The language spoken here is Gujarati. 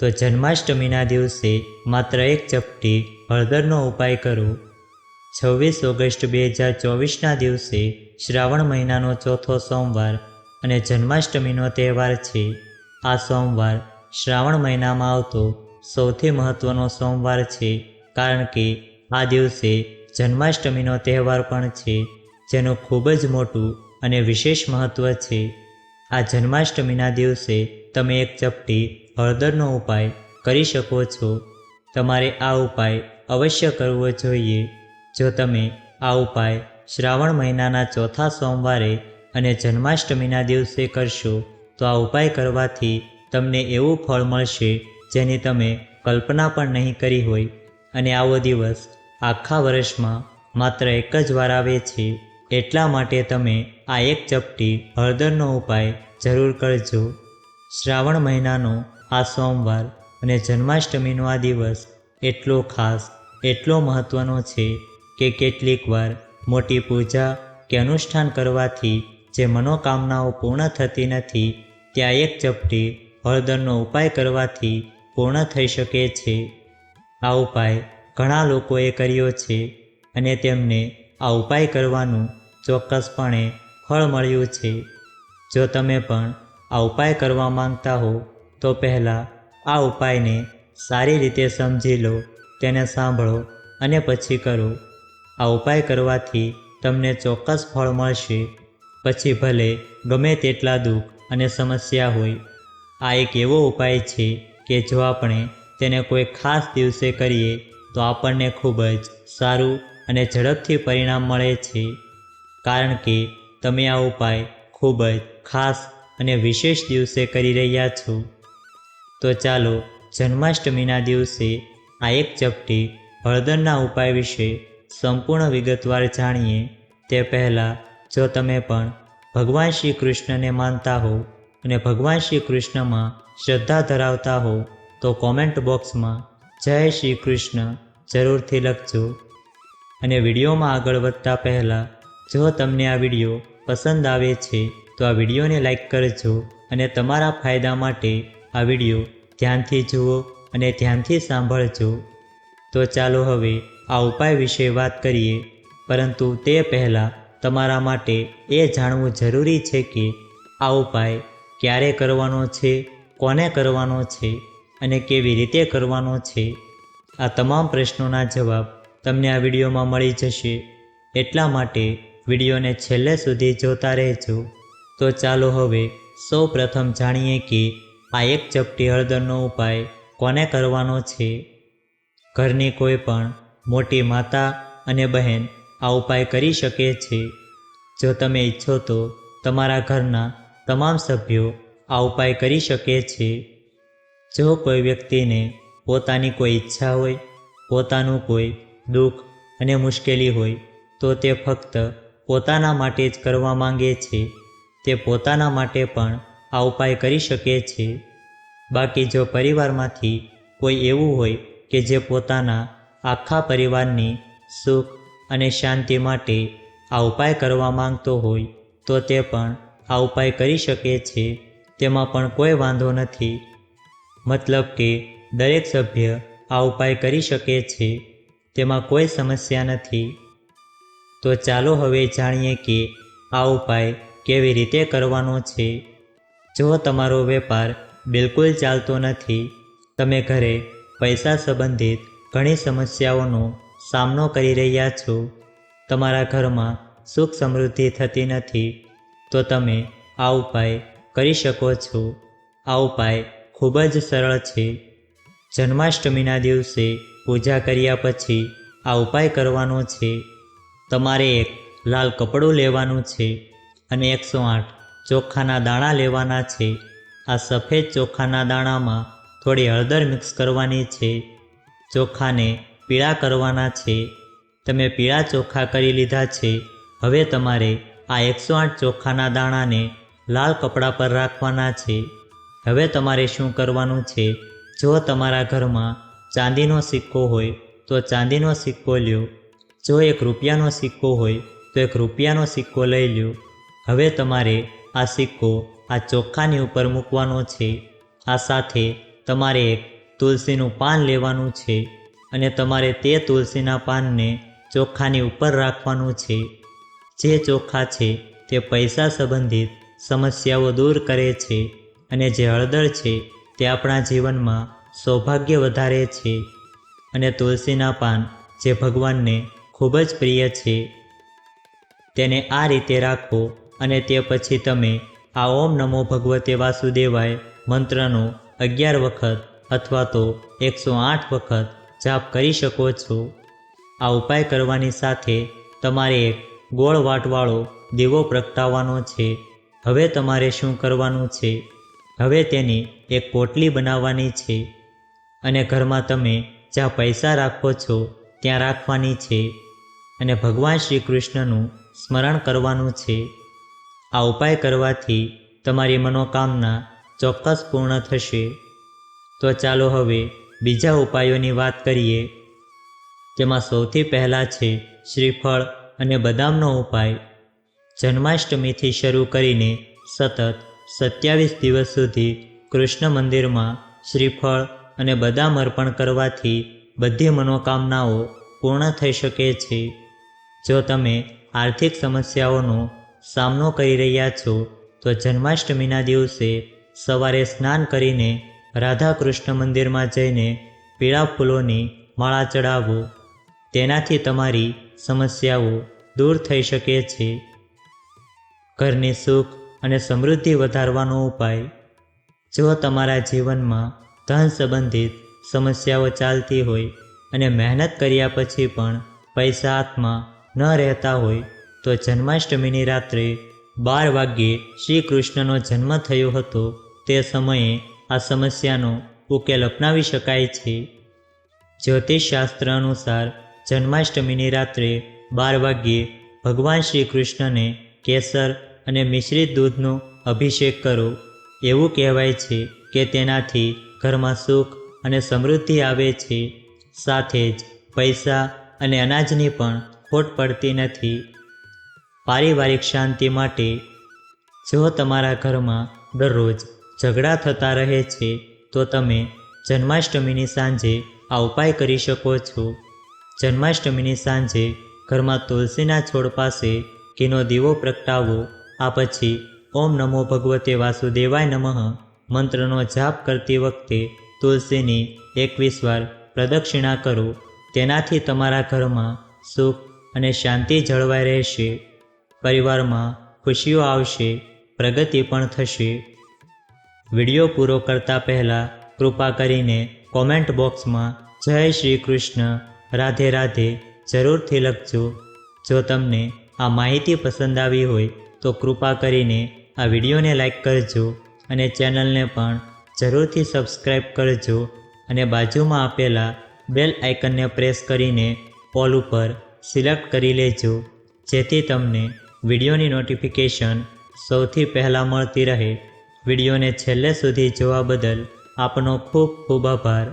તો જન્માષ્ટમીના દિવસે માત્ર એક ચપટી હળદરનો ઉપાય કરો. છવ્વીસ ઓગસ્ટ બે હજાર ચોવીસના દિવસે શ્રાવણ મહિનાનો ચોથો સોમવાર અને જન્માષ્ટમીનો તહેવાર છે. આ સોમવાર શ્રાવણ મહિનામાં આવતો સૌથી મહત્ત્વનો સોમવાર છે કારણ કે આ દિવસે જન્માષ્ટમીનો તહેવાર પણ છે, જેનું ખૂબ જ મોટું અને વિશેષ મહત્ત્વ છે. આ જન્માષ્ટમીના દિવસે તમે એક ચપટી હળદરનો ઉપાય કરી શકો છો. તમારે આ ઉપાય અવશ્ય કરવો જોઈએ. જો તમે આ ઉપાય શ્રાવણ મહિનાના ચોથા સોમવારે અને જન્માષ્ટમીના દિવસે કરશો, તો આ ઉપાય કરવાથી તમને એવું ફળ મળશે જેની તમે કલ્પના પણ નહીં કરી હોય. અને આવો દિવસ આખા વર્ષમાં માત્ર એક જ વાર આવે છે. એટલા માટે તમે આ એક ચપટી હળદરનો ઉપાય જરૂર કરજો. શ્રાવણ મહિનાનો આ સોમવાર અને જન્માષ્ટમીનો આ દિવસ એટલો ખાસ, એટલો મહત્ત્વનો છે કે કેટલીક વાર મોટી પૂજા કે અનુષ્ઠાન કરવાથી જે મનોકામનાઓ પૂર્ણ થતી નથી, ત્યાં એક ચપટી હળદરનો ઉપાય કરવાથી પૂર્ણ થઈ શકે છે. આ ઉપાય ઘણા લોકોએ કર્યો છે અને તેમને આ ઉપાય કરવાનું ચોક્કસપણે ફળ મળ્યું છે. જો તમે પણ આ ઉપાય કરવા માંગતા હો તો પહેલાં આ ઉપાયને સારી રીતે સમજી લો, તેને સાંભળો અને પછી કરો. આ ઉપાય કરવાથી તમને ચોક્કસ ફળ મળશે. પછી ભલે ગમે તેટલા દુઃખ અને સમસ્યા હોય, આ એક એવો ઉપાય છે કે જો આપણે તેને કોઈ ખાસ દિવસે કરીએ, તો આપણને ખૂબ જ સારું અને ઝડપથી પરિણામ મળે છે. કારણ કે તમે આ ઉપાય ખૂબ જ ખાસ અને વિશેષ દિવસે કરી રહ્યા છો. તો ચાલો જન્માષ્ટમીના દિવસે આ એક ચપટી હળદરના ઉપાય વિશે સંપૂર્ણ વિગતવાર જાણીએ. તે પહેલાં, જો તમે પણ ભગવાન શ્રી કૃષ્ણને માનતા હો અને ભગવાન શ્રી કૃષ્ણમાં શ્રદ્ધા ધરાવતા હો, તો કોમેન્ટ બોક્સમાં જય શ્રી કૃષ્ણ જરૂરથી લખજો. અને વિડીયોમાં આગળ વધતા પહેલાં, જો તમને આ વીડિયો પસંદ આવે છે, તો આ વિડીયોને લાઈક કરજો અને તમારા ફાયદા માટે આ વીડિયો ધ્યાનથી જુઓ અને ધ્યાનથી સાંભળજો. તો ચાલો હવે આ ઉપાય વિશે વાત કરીએ. પરંતુ તે પહેલાં તમારા માટે એ જાણવું જરૂરી છે કે આ ઉપાય ક્યારે કરવાનો છે, કોને કરવાનો છે અને કેવી રીતે કરવાનો છે? આ તમામ પ્રશ્નોના જવાબ તમને આ વિડીયોમાં મળી જશે. એટલા માટે વિડીયોને છેલ્લે સુધી જોતા રહેજો. તો ચાલો હવે સૌ પ્રથમ જાણીએ કે આ એક ચપટી હળદરનો ઉપાય કોને કરવાનો છે? ઘરની કોઈ પણ મોટી માતા અને બહેન આ ઉપાય કરી શકે છે. જો તમે ઈચ્છો તો તમારા ઘરના તમામ સભ્યો આ ઉપાય કરી શકે છે. જો કોઈ વ્યક્તિને પોતાની કોઈ ઈચ્છા હોય, પોતાનું કોઈ દુઃખ અને મુશ્કેલી હોય, તો તે ફક્ત પોતાના માટે જ કરવા માંગે છે. તે પોતાના માટે પણ આ ઉપાય કરી શકે છે. બાકી જો પરિવારમાંથી કોઈ એવું હોય કે જે પોતાના આખા પરિવારની સુખ અને શાંતિ માટે આ ઉપાય કરવા માંગતો હોય, તો તે પણ આ ઉપાય કરી શકે છે. તેમાં પણ કોઈ વાંધો નથી. મતલબ કે દરેક સભ્ય આ ઉપાય કરી શકે છે. તેમાં કોઈ સમસ્યા નથી. તો ચાલો હવે જાણીએ કે આ ઉપાય કેવી રીતે કરવાનો છે. જો તમારો વેપાર બિલકુલ ચાલતો નથી, તમે ઘરે પૈસા સંબંધિત ઘણી સમસ્યાઓનો સામનો કરી રહ્યા છો, તમારા ઘરમાં સુખ સમૃદ્ધિ થતી નથી, તો તમે આ ઉપાય કરી શકો છો. આ ઉપાય ખૂબ જ સરળ છે. જન્માષ્ટમીના દિવસે પૂજા કર્યા પછી આ ઉપાય કરવાનો છે. તમારે એક લાલ કપડું લેવાનું છે અને એકસો આઠ ચોખાના દાણા લેવાના છે. આ સફેદ ચોખાના દાણામાં થોડી હળદર મિક્સ કરવાની છે. ચોખાને પીળા કરવાના છે. તમે પીળા ચોખા કરી લીધા છે. હવે તમારે આ એકસો આઠ ચોખાના દાણાને લાલ કપડા પર રાખવાના છે. હવે તમારે શું કરવાનું છે? જો તમારા ઘરમાં ચાંદીનો સિક્કો હોય, તો ચાંદીનો સિક્કો લ્યો. જો એક રૂપિયાનો સિક્કો હોય, તો એક રૂપિયાનો સિક્કો લઈ લ્યો. હવે તમારે આ સિક્કો આ ચોખાની ઉપર મૂકવાનો છે. આ સાથે તમારે એક તુલસીનું પાન લેવાનું છે અને તમારે તે તુલસીના પાનને ચોખાની ઉપર રાખવાનું છે. જે ચોખા છે તે પૈસા સંબંધિત સમસ્યાઓ દૂર કરે છે અને જે હળદર છે તે આપણા જીવનમાં સૌભાગ્ય વધારે છે. અને તુલસીના પાન જે ભગવાનને ખૂબ જ પ્રિય છે. તેને આ રીતે રાખો અને તે પછી તમે આ ઓમ નમો ભગવતે વાસુદેવાય મંત્રનો અગિયાર વખત અથવા તો એકસો આઠ વખત જાપ કરી શકો છો. આ ઉપાય કરવાની સાથે તમારે એક ગોળ વાટવાળો દીવો પ્રગટાવવાનો છે. હવે તમારે શું કરવાનું છે? હવે તેની એક પોટલી બનાવવાની છે અને ઘરમાં તમે જ્યાં પૈસા રાખો છો ત્યાં રાખવાની છે અને ભગવાન શ્રી કૃષ્ણનું સ્મરણ કરવાનું છે. આ ઉપાય કરવાથી તમારી મનોકામના ચોક્કસ પૂર્ણ થશે. તો ચાલો હવે બીજા ઉપાયોની વાત કરીએ તેમાં સૌથી પહેલાં છે શ્રીફળ અને બદામનો ઉપાય. જન્માષ્ટમીથી શરૂ કરીને સતત સત્યાવીસ દિવસ સુધી કૃષ્ણ મંદિરમાં શ્રીફળ અને બદામ અર્પણ કરવાથી બધી મનોકામનાઓ પૂર્ણ થઈ શકે છે. જો તમે આર્થિક સમસ્યાઓનો સામનો કરી રહ્યા છો, તો જન્માષ્ટમીના દિવસે સવારે સ્નાન કરીને રાધા કૃષ્ણ મંદિરમાં જઈને પીળા ફૂલોની માળા ચડાવો તેનાથી તમારી સમસ્યાઓ દૂર થઈ શકે છે. ઘરની સુખ અને સમૃદ્ધિ વધારવાનો ઉપાય. જો તમારા જીવનમાં ધન સંબંધિત સમસ્યાઓ ચાલતી હોય અને મહેનત કર્યા પછી પણ પૈસા હાથમાં ન રહેતા હોય તો જન્માષ્ટમીની રાત્રે બાર વાગ્યે શ્રી કૃષ્ણનો જન્મ થયો હતો. તે સમયે આ સમસ્યાનો ઉકેલ અપનાવી શકાય છે. જ્યોતિષશાસ્ત્ર અનુસાર જન્માષ્ટમીની રાત્રે બાર વાગ્યે ભગવાન શ્રી કૃષ્ણને કેસર અને મિશ્રિત દૂધનો અભિષેક કરો. એવું કહેવાય છે કે તેનાથી ઘરમાં સુખ અને સમૃદ્ધિ આવે છે. સાથે જ પૈસા અને અનાજની પણ ખોટ પડતી નથી. પારિવારિક શાંતિ માટે જો તમારા ઘરમાં દરરોજ ઝઘડા થતા રહે છે, તો તમે જન્માષ્ટમીની સાંજે આ ઉપાય કરી શકો છો. જન્માષ્ટમીની સાંજે ઘરમાં તુલસીના છોડ પાસે ઘીનો દીવો પ્રગટાવો, આ પછી ઓમ નમો ભગવતે વાસુદેવાય નમઃ મંત્રનો જાપ કરતી વખતે તુલસીની એકવીસ વાર પ્રદક્ષિણા કરો. તેનાથી તમારા ઘરમાં સુખ અને શાંતિ જળવાઈ રહેશે. પરિવારમાં ખુશીઓ આવશે, પ્રગતિ પણ થશે. વીડિયો પૂરો કરતા પહેલાં કૃપા કરીને કોમેન્ટ બોક્સમાં જય શ્રી કૃષ્ણ, રાધે રાધે જરૂરથી લખજો. જો તમને આ માહિતી પસંદ આવી હોય તો કૃપા કરીને આ વિડીયોને લાઈક કરજો અને ચેનલને પણ જરૂરથી સબસ્ક્રાઈબ કરજો અને બાજુમાં આપેલા બેલ આઇકનને પ્રેસ કરીને ઓલ ઉપર સિલેક્ટ કરી લેજો, જેથી તમને વિડીયોની નોટિફિકેશન સૌથી પહેલાં મળતી રહે. વિડીયોને છેલ્લે સુધી જોવા બદલ આપનો ખૂબ ખૂબ આભાર.